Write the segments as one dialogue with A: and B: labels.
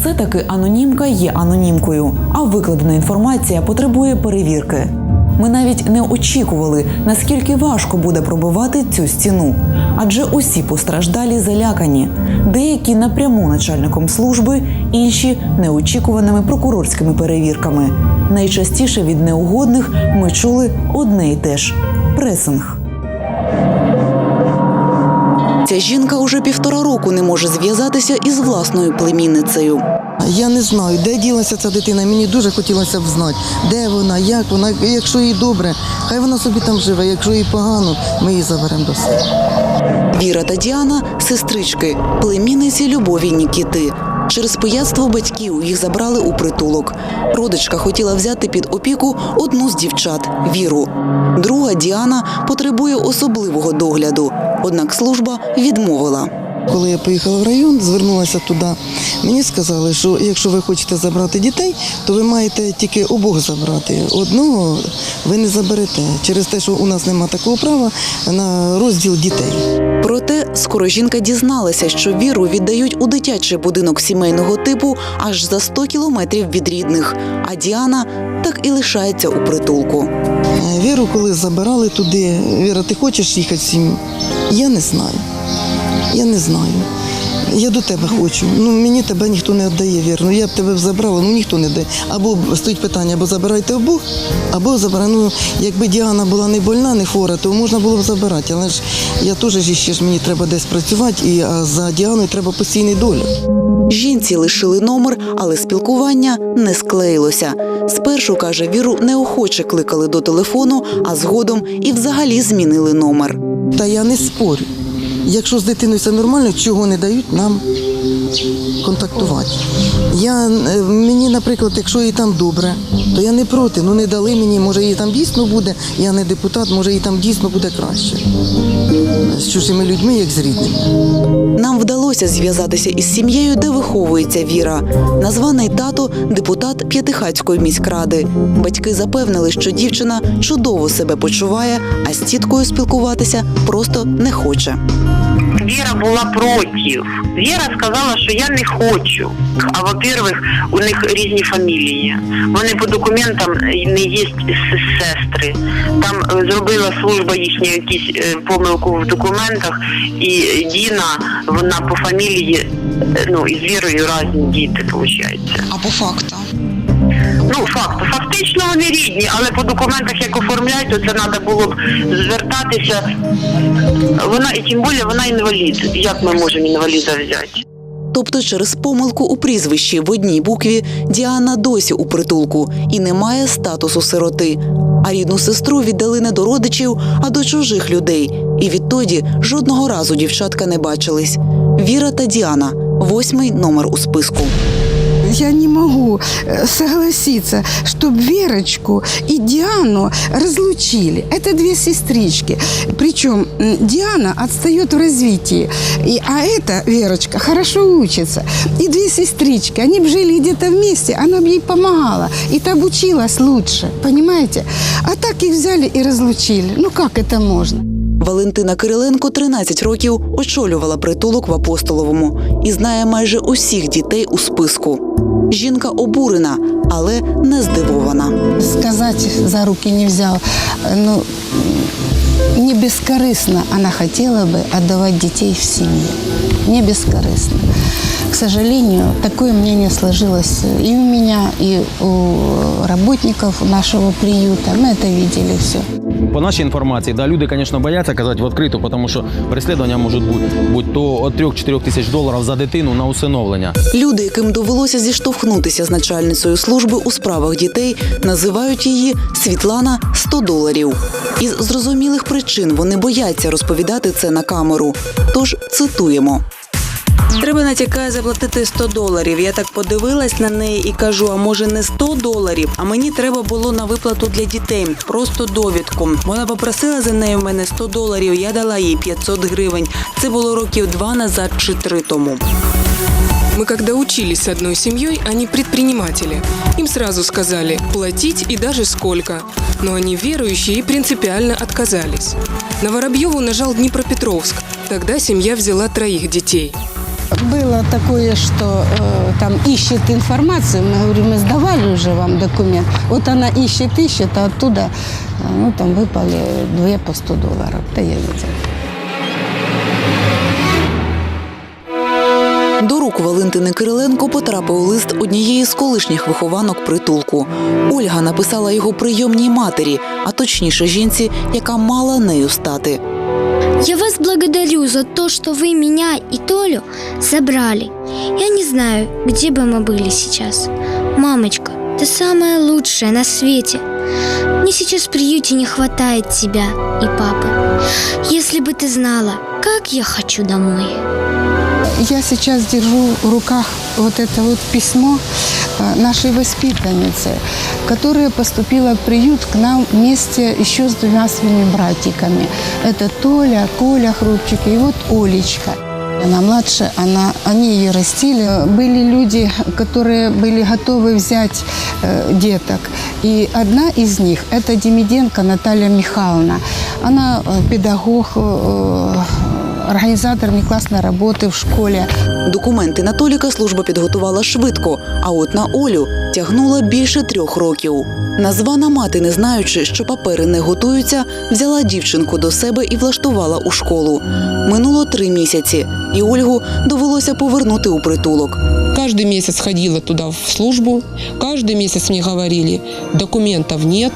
A: Все-таки анонімка є анонімкою, а викладена інформація потребує перевірки. Ми навіть не очікували, наскільки важко буде пробивати цю стіну, адже усі постраждалі залякані, деякі напряму начальником служби, інші неочікуваними прокурорськими перевірками. Найчастіше від неугодних ми чули одне й те ж пресинг. Ця жінка уже півтора року не може зв'язатися із власною племінницею.
B: Я не знаю, де ділася ця дитина. Мені дуже хотілося б знати, де вона, як вона. Якщо їй добре, хай вона собі там живе. Якщо їй погано, ми її заберемо до себе.
A: Віра та Діана сестрички, племінниці Любові Нікіти. Через пияцтво батьків їх забрали у притулок. Родичка хотіла взяти під опіку одну з дівчат Віру. Друга Діана потребує особливого догляду. Однак служба відмовила.
B: Коли я поїхала в район, звернулася туди. Мені сказали, що якщо ви хочете забрати дітей, то ви маєте тільки обох забрати. Одного ви не заберете через те, що у нас немає такого права на розділ дітей.
A: Проте скоро жінка дізналася, що віру віддають у дитячий будинок сімейного типу аж за 100 кілометрів від рідних. А Діана так і лишається у притулку.
B: Віру, коли забирали туди, Віра, ти хочеш їхати в сім'ю? Я не знаю. Я не знаю. Я до тебе хочу. Ну мені тебе ніхто не віддає, вірно. Я б тебе забрала, ну ніхто не дає. Або стоїть питання, або забирайте обох, або забирай. Ну, якби Діана була не больна, не хвора, то можна було б забирати. Але ж я теж ще ж мені треба десь працювати, і а за Діаною треба постійний догляд.
A: Жінці лишили номер, але спілкування не склеїлося. Спершу каже, віру неохоче кликали до телефону, а згодом і взагалі змінили номер.
B: Та я не спорю. Якщо з дитиною все нормально, чого не дають нам контактувати. Я, е, мені, наприклад, якщо їй там добре, то я не проти. Ну не дали мені, може їй там дійсно буде. Я не депутат, може їй там дійсно буде краще. З чужими людьми, як з рідними.
A: Нам вдалося зв'язатися із сім'єю, де виховується Віра. Названий тато депутат П'ятихацької міськради. Батьки запевнили, що дівчина чудово себе почуває, а з тіткою спілкуватися просто не хоче.
C: Віра була проти. Віра сказала, що я не хочу. А во-первых, у них різні фамілії. Вони по документам не є сестри. Там е, зробила служба їхня якісь е, помилку в документах, і Діна, вона по фамілії, е, ну, із Вірою різні діти, виходить.
D: А по факту?
C: Ну, факт, фактично вони рідні, але по документах, як оформляють, то це треба було б звертатися. Вона і тим більше вона інвалід. Як ми можемо інваліда взяти?
A: Тобто через помилку у прізвищі в одній букві Діана досі у притулку і не має статусу сироти. А рідну сестру віддали не до родичів, а до чужих людей. І відтоді жодного разу дівчатка не бачились. Віра та Діана восьмий номер у списку.
E: Я не могу э, согласиться, чтобы Верочку и Диану разлучили. Это две сестрички. Причем Диана отстает в развитии, и, а эта Верочка хорошо учится. И две сестрички, они бы жили где-то вместе, она бы ей помогала. И та бы училась лучше, понимаете? А так их взяли и разлучили. Ну как это можно?
A: Валентина Кириленко 13 років очолювала притулок в Апостоловому і знає майже усіх дітей у списку. Жінка обурена, але не здивована.
E: сказать за руки не взял. Ну, не бескорыстно она хотела бы отдавать детей в семью. Не бескорыстно. К сожалению, такое мнение сложилось и у меня, и у работников нашего приюта. Мы это видели все.
F: По нашій інформації, да, люди, звісно, бояться казати в відкрито, тому що переслідування можуть бути будь то від 3-4 тисяч доларів за дитину на усиновлення.
A: Люди, яким довелося зіштовхнутися з начальницею служби у справах дітей, називають її Світлана 100 доларів. Із зрозумілих причин вони бояться розповідати це на камеру. Тож цитуємо.
G: Треба натякає заплатити 100 доларів. Я так подивилась на неї і кажу: а може не 100 доларів? А мені треба було на виплату для дітей, просто довідку. Вона попросила за неї в мене 100 доларів. Я дала їй 500 гривень. Це було років два назад чи три тому.
H: Мы когда учились с одной семьей, они предприниматели. Им сразу сказали платить и даже сколько. Но они верующие и принципиально отказались. На Воробьеву нажал Днепропетровск. Тогда семья взяла троих детей
E: было такое, что э, там ищет информацию. Мы говорим, мы сдавали уже вам документ. Вот она ищет, ищет, а оттуда, э, ну, там выпали две по 100 долларов. Да я видела.
A: До рук Валентини Кириленко потрапив лист однієї з колишніх вихованок притулку. Ольга написала його прийомній матері, а точніше жінці, яка мала нею стати.
D: Я вас благодарю за то, что вы меня и Толю забрали. Я не знаю, где бы мы были сейчас. Мамочка, ты самая лучшая на свете. Мне сейчас в приюте не хватает тебя и папы. Если бы ты знала, как я хочу домой.
E: Я сейчас держу в руках вот это вот письмо э, нашей воспитанницы, которая поступила в приют к нам вместе еще с двумя своими братиками. Это Толя, Коля Хрупчик и вот Олечка. Она младше, она, они ее растили. Были люди, которые были готовы взять э, деток. И одна из них – это Демиденко Наталья Михайловна. Она э, педагог, э, организатор внеклассной работы в школе.
A: Документи на Толіка служба підготувала швидко, а от на Олю тягнула більше трьох років. Названа мати, не знаючи, що папери не готуються, взяла дівчинку до себе і влаштувала у школу. Минуло три місяці, і Ольгу довелося повернути у притулок.
I: Каждый месяц ходила туда в службу, каждый месяц мне говорили, документов нет,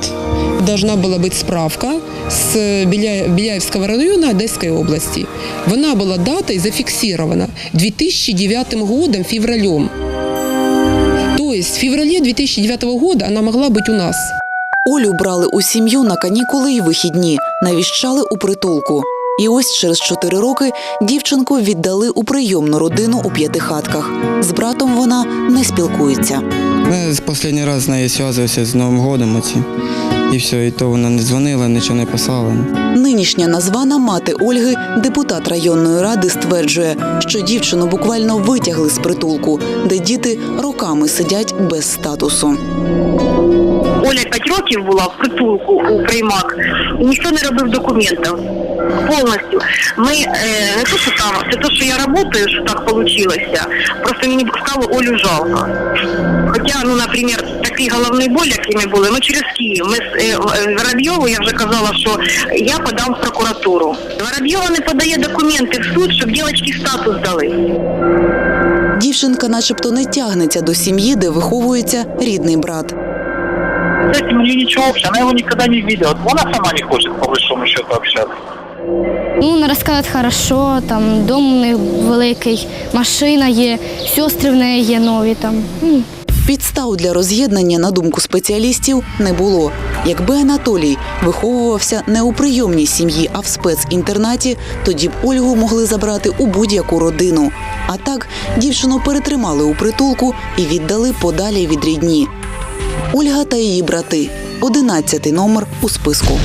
I: должна была быть справка с Беля- Беляевского района Одесской области. Вона была датой зафиксирована 2009 годом, февралем. То есть в феврале 2009 года она могла быть у нас.
A: Олю брали у сім'ю на канікули й вихідні, навіщали у притулку. І ось через чотири роки дівчинку віддали у прийомну родину у п'ятихатках. З братом вона не спілкується.
J: Я останній раз з нею зв'язувався з Новим годом оці. І все, і то вона не дзвонила, нічого не писала.
A: Нинішня названа мати Ольги, депутат районної ради, стверджує, що дівчину буквально витягли з притулку, де діти роками сидять без статусу.
C: Оля 5 років була в притулку у приймак, і ніхто не робив документів. Повністю. Ми е, не то, що там, це те, що я працюю, що так вийшло. Просто мені стало Олю жалко. Хоча, ну, наприклад, такий головний боль, який ми були, ми через Київ. Ми з е, е, Воробйову, я вже казала, що я подам в прокуратуру. Воробйова не подає документи в суд, щоб дівчатки статус дали.
A: Дівчинка, начебто, не тягнеться до сім'ї, де виховується рідний брат.
K: С этим у нее ничего общего, она его никогда не видела. Она сама не хочет, по большому счету, общаться.
D: Ну, вона розказує хорошо, там дом у них великий, машина є, сестри в неї є нові там.
A: Підстав для роз'єднання, на думку спеціалістів, не було. Якби Анатолій виховувався не у прийомній сім'ї, а в спецінтернаті, тоді б Ольгу могли забрати у будь-яку родину. А так дівчину перетримали у притулку і віддали подалі від рідні. Ольга та її брати. Одинадцятий номер у списку.